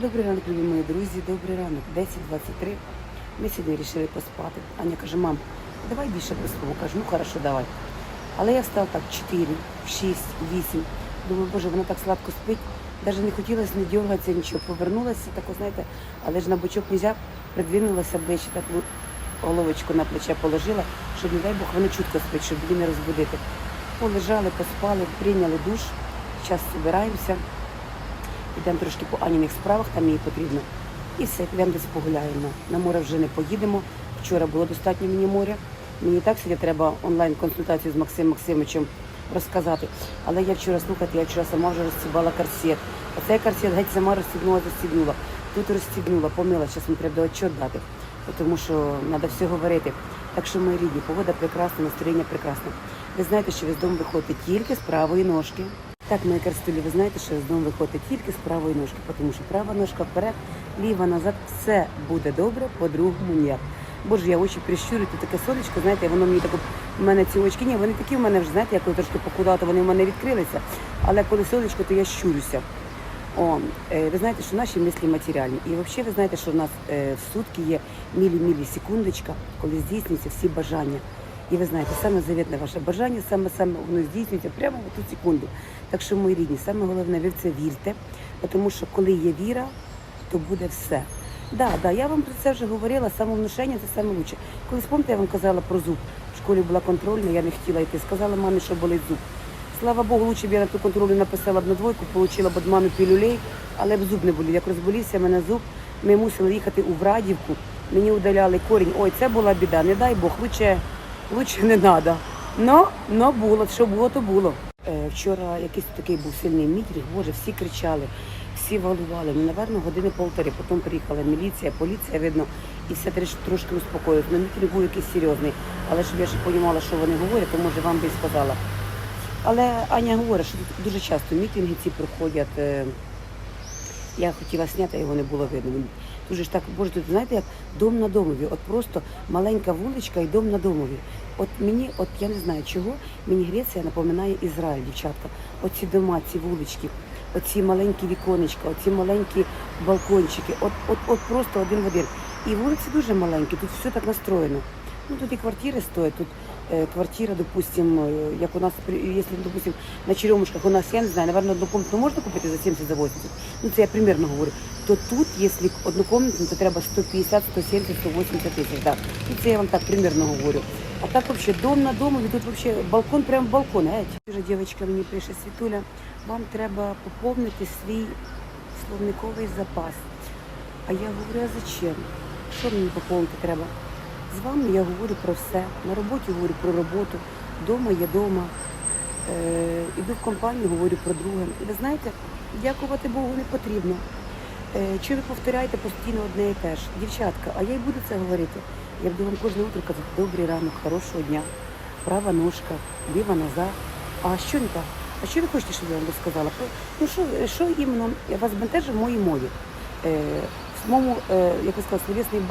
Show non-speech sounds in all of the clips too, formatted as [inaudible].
Добрий ранок, любі мої друзі, добрий ранок. 10.23. Ми сьогодні вирішили поспати. Аня каже, мам, давай більше поспимо. Кажу, ну хорошо, давай. Але я встала так 4, 6, 8. Думаю, боже, вона так сладко спить. Навіть не хотілося не дергатися, нічого. Повернулася, так, знаєте, але ж на бочок нельзя, придвинулася ближче, так ну, головочку на плече положила, щоб, не дай Бог, вона чутко спить, щоб її не розбудити. Полежали, поспали, прийняли душ. Зараз збираємося. Йдемо трошки по Аніних справах, там їй потрібно. І все, підемо десь погуляємо. На море вже не поїдемо. Вчора було достатньо мені моря. Мені так сьогодні треба онлайн-консультацію з Максимом Максимовичем розказати. Але я вчора, слухайте, я вчора сама вже розстібала корсет. Оцей корсет геть сама розстібнула, застібнула. Тут розстібнула, помила, зараз мені треба отчет дати, тому що треба все говорити. Так що, мої рідні, погода прекрасна, настроєння прекрасне. Ви знаєте, що ви з дому виходите тільки з правої ножки. Так, мої карстулі, ви знаєте, що з дому виходите тільки з правої ножки, тому що права ножка вперед, ліва назад, все буде добре, по-другому ніяк. Боже, я очі прищурю, тут таке сонечко, знаєте, воно мені так, от- в мене ці очки, ні, вони такі в мене вже, знаєте, як коли трошки похудала, то вони в мене відкрилися, але коли сонечко, то я щурюся. О, е, ви знаєте, що наші мислі матеріальні. І взагалі ви знаєте, що в нас е, в сутки є мілі-мілі секундочка, коли здійснюються всі бажання. І ви знаєте, саме завітне ваше бажання, саме саме воно здійснюється прямо в ту секунду. Так що, мої рідні, саме головне, ви в це вірте, тому що коли є віра, то буде все. Да, да, я вам про це вже говорила, самовнушення це саме лучше. Коли пам'ятаєте, я вам казала про зуб. В школі була контрольна, я не хотіла йти. Сказала мамі, що болить зуб. Слава Богу, лучше б я на ту контролю написала б на двойку, отримала б від мами пілюлей, але б зуб не болів. Як розболівся мене зуб, ми мусили їхати у Врадівку, мені удаляли корінь. Ой, це була біда, не дай Бог, лучше, лучше не треба. Но, но було, що було, то було. Е, вчора якийсь такий був сильний мітинг, боже, всі кричали, всі валували. Ну, напевно, години полтори. Потім приїхала міліція, поліція, видно, і все трошки успокоїлось. Ну, мітинг був якийсь серйозний. Але щоб я ще розуміла, що вони говорять, то може вам би і сказала. Але Аня говорить, що дуже часто мітинги ці проходять. Я хотіла зняти, а його не було видно. Дуже ж так, боже, тут знаєте, як дом на домові. От просто маленька вуличка і дом на домові. От мені, от я не знаю чого, мені Греція напоминає Ізраїль, дівчатка. Оці дома, ці вулички, оці маленькі віконечка, оці маленькі балкончики. От, от, от просто один в один. І вулиці дуже маленькі, тут все так настроєно. Ну тут і квартири стоять, тут квартира, допустим, э, як у нас, если, допустим, на Черемушках у нас, я не знаю, наверное, однокомнатну можна купити за 70 за 80, ну це я примерно говорю, то тут, якщо однокомнатну, то треба 150, 170, 180 тисяч, да. І це я вам так примерно говорю. А так вообще дом на дому, і тут вообще балкон, прям балкон, геть. Дуже дівчинка мені пише, Світуля, вам треба поповнити свій словниковий запас. А я говорю, а зачем? Що мені поповнити треба? З вами я говорю про все. На роботі говорю про роботу, вдома є вдома. Е, іду в компанію, говорю про друге. І ви знаєте, дякувати Богу не потрібно. Е, чи ви повторяєте постійно одне і те ж? Дівчатка, а я й буду це говорити. Я буду вам кожне утро казати, добрий ранок, хорошого дня, права ножка, ліва назад. А що не так? А що ви хочете, щоб я вам розказала? Ну що, що іменно вас бентежить в моїй мові? Е, в моєму, як ви сказали, словесний,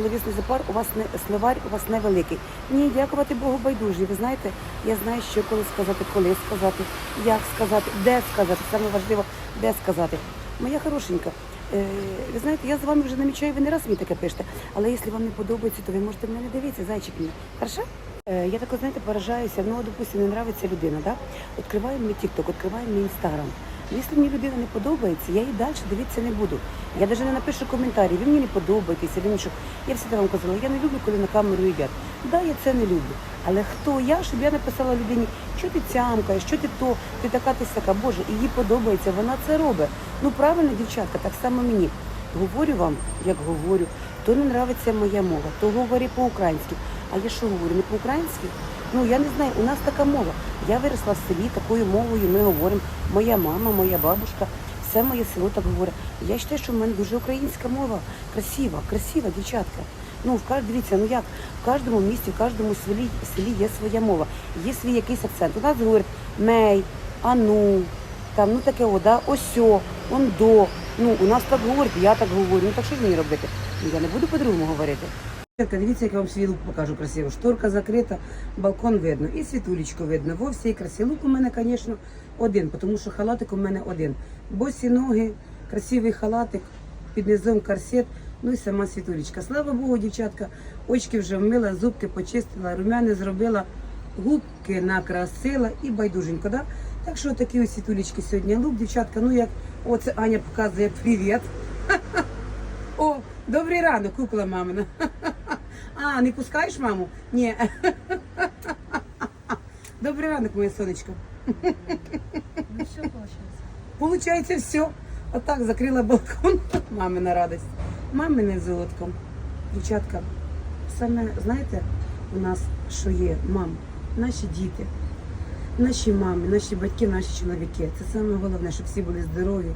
словесний запар у вас не словарь у вас невеликий. Ні, дякувати Богу, байдужі. Ви знаєте, я знаю, що коли сказати, коли сказати, як сказати, де сказати. Саме важливо, де сказати. Моя хорошенька, е, ви знаєте, я з вами вже намічаю, ви не раз мені таке пишете, але якщо вам не подобається, то ви можете мене не дивитися, зайчик мій. Хорошо? Е, Я так, знаєте, поражаюся, ну, допустим, не нравиться людина, да? Відкриваю мені TikTok, відкриваю мій Instagram. Якщо мені людина не подобається, я її далі дивитися не буду. Я навіть не напишу коментарі, ви мені не подобаєтеся, ви нічого. Я завжди вам казала, я не люблю, коли на камеру їдять. Да, я це не люблю. Але хто я, щоб я написала людині, що ти цямкаєш, що ти то, ти така, ти сяка. Боже, їй подобається, вона це робить. Ну правильно, дівчатка, так само мені. Говорю вам, як говорю, то не нравиться моя мова, то говори по-українськи. А я що говорю, не по-українськи? Ну я не знаю, у нас така мова. Я виросла в селі, такою мовою ми говоримо. Моя мама, моя бабушка, все моє село так говорить. Я вважаю, що в мене дуже українська мова, красива, красива дівчатка. Ну, в кож- дивіться, ну як в кожному місті, в кожному селі, селі є своя мова, є свій якийсь акцент. У нас говорять мей, ану, там, ну таке, о, осьо, ондо. Ну, у нас так говорять, я так говорю. Ну так що ж мені робити? Ну, я не буду по-другому говорити. Дивіться, як я вам свій лук покажу красиво. Шторка закрита, балкон видно і світулечко видно. Во всій красі. Лук у мене, звісно, один, тому що халатик у мене один. Босі ноги, красивий халатик, під низом корсет, ну і сама світулечка. Слава Богу, дівчатка, очки вже вмила, зубки почистила, румяни зробила, губки накрасила і байдуженько, да? Так що такі ось світулечки сьогодні лук, дівчатка, ну як оце Аня показує привіт. [laughs] О, добрий ранок, кукла мамина. [laughs] А, не пускаєш маму? Ні. [laughs] Добрий ранок, моє сонечко. Ну все получается. Получається все. Отак закрила балкон. Мамина радость. Мамине золотко. Дівчатка, саме знаєте, у нас що є, мам, наші діти, наші мами, наші батьки, наші чоловіки. Це саме головне, щоб всі були здорові,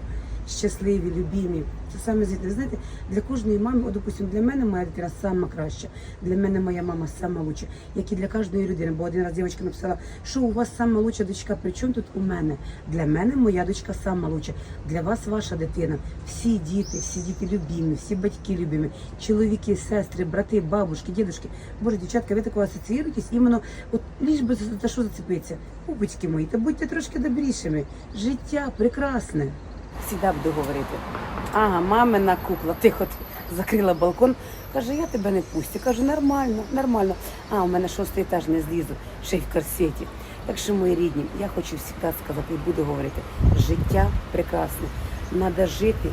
щасливі, любімі. Це саме звідти. Знаєте, для кожної мами, от, допустим, для мене моя дитина сама краща, для мене моя мама сама лучша, як і для кожної людини. Бо один раз дівчинка написала, що у вас сама лучша дочка, при чому тут у мене? Для мене моя дочка сама лучша, для вас ваша дитина. Всі діти, всі діти любімі, всі батьки любімі, чоловіки, сестри, брати, бабушки, дідушки. Боже, дівчатка, ви такого асоціюєтесь, іменно от ліж би за що зацепитися. Кубочки мої, та будьте трошки добрішими. Життя прекрасне. Всіда буду говорити. Ага, мамина кукла, тихо ти закрила балкон. Каже, я тебе не пустю. Кажу, нормально, нормально. А, у мене шостий етаж не злізу, ще й в корсеті. Так що, мої рідні, я хочу завжди сказати і буду говорити, життя прекрасне. Надо жити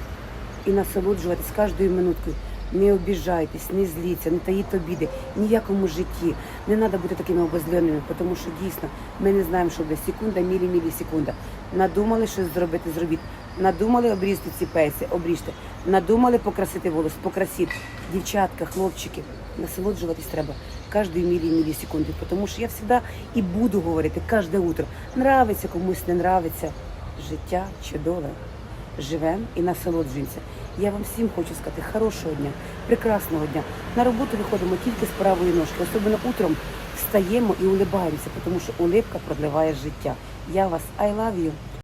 і насолоджуватись кожною минуткою. Не обіжайтесь, не зліться, не таїть обіди, ніякому житті. Не треба бути такими обозленими, тому що дійсно ми не знаємо, що буде секунда, мілі, мілісекунда. Надумали щось зробити, зробіть. Надумали обрізати ці пейси, обріжте. Надумали покрасити волос, покрасіть. Дівчатка, хлопчики, насолоджуватись треба кожної мілі, мілісекунди, тому що я завжди і буду говорити кожне утро. Нравиться комусь, не нравиться. Життя чудове живемо і насолоджуємося. Я вам всім хочу сказати хорошого дня, прекрасного дня. На роботу виходимо тільки з правої ножки, особливо утром встаємо і улибаємося, тому що улибка продливає життя. Я вас I love you.